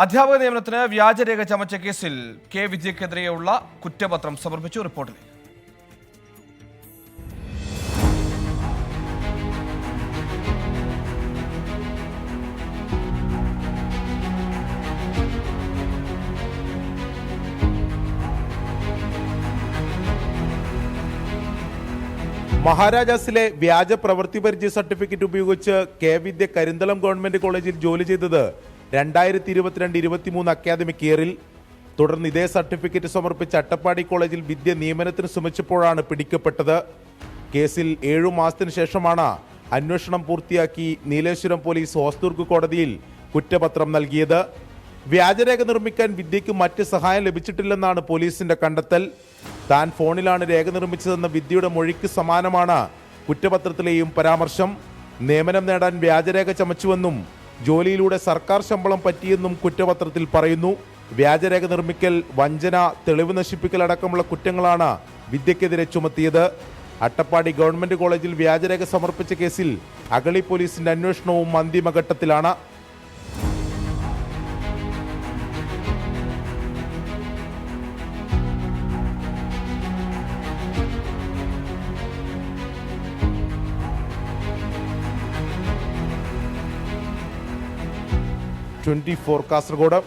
അധ്യാപക നിയമനത്തിന് വ്യാജരേഖ ചമച്ച കേസിൽ കെ വിജയ്ക്കെതിരെയുള്ള കുറ്റപത്രം സമർപ്പിച്ചു റിപ്പോർട്ടിലേക്ക് മഹാരാജാസിലെ വ്യാജ പ്രവൃത്തി പരിചയ സർട്ടിഫിക്കറ്റ് ഉപയോഗിച്ച് കെ വിദ്യ കരിന്തളം ഗവൺമെന്റ് കോളേജിൽ ജോലി ചെയ്തത് രണ്ടായിരത്തി ഇരുപത്തിരണ്ട് ഇരുപത്തിമൂന്ന് അക്കാദമിക് ഇയറിൽ തുടർന്ന് ഇതേ സർട്ടിഫിക്കറ്റ് സമർപ്പിച്ച അട്ടപ്പാടി കോളേജിൽ വിദ്യ നിയമനത്തിന് ശ്രമിച്ചപ്പോഴാണ് പിടിക്കപ്പെട്ടത്. കേസിൽ ഏഴു മാസത്തിന് ശേഷമാണ് അന്വേഷണം പൂർത്തിയാക്കി നീലേശ്വരം പോലീസ് ഹോസ്ദുർഗ് കോടതിയിൽ കുറ്റപത്രം നൽകിയത്. വ്യാജരേഖ നിർമ്മിക്കാൻ വിദ്യയ്ക്ക് മറ്റ് സഹായം ലഭിച്ചിട്ടില്ലെന്നാണ് പോലീസിന്റെ കണ്ടെത്തൽ. താൻ ഫോണിലാണ് രേഖ നിർമ്മിച്ചതെന്ന വിദ്യയുടെ മൊഴിക്ക് സമാനമാണ് കുറ്റപത്രത്തിലെയും പരാമർശം. നിയമനം നേടാൻ വ്യാജരേഖ ചമച്ചുവെന്നും ജോലിയിലൂടെ സർക്കാർ ശമ്പളം പറ്റിയെന്നും കുറ്റപത്രത്തിൽ പറയുന്നു. വ്യാജരേഖ നിർമ്മിക്കൽ വഞ്ചന തെളിവ് നശിപ്പിക്കൽ അടക്കമുള്ള കുറ്റങ്ങളാണ് വിദ്യക്കെതിരെ ചുമത്തിയത്. അട്ടപ്പാടി ഗവൺമെന്റ് കോളേജിൽ വ്യാജരേഖ സമർപ്പിച്ച കേസിൽ അഗളി പോലീസിന്റെ അന്വേഷണവും അന്തിമഘട്ടത്തിലാണ്. Twenty four Kasaragod.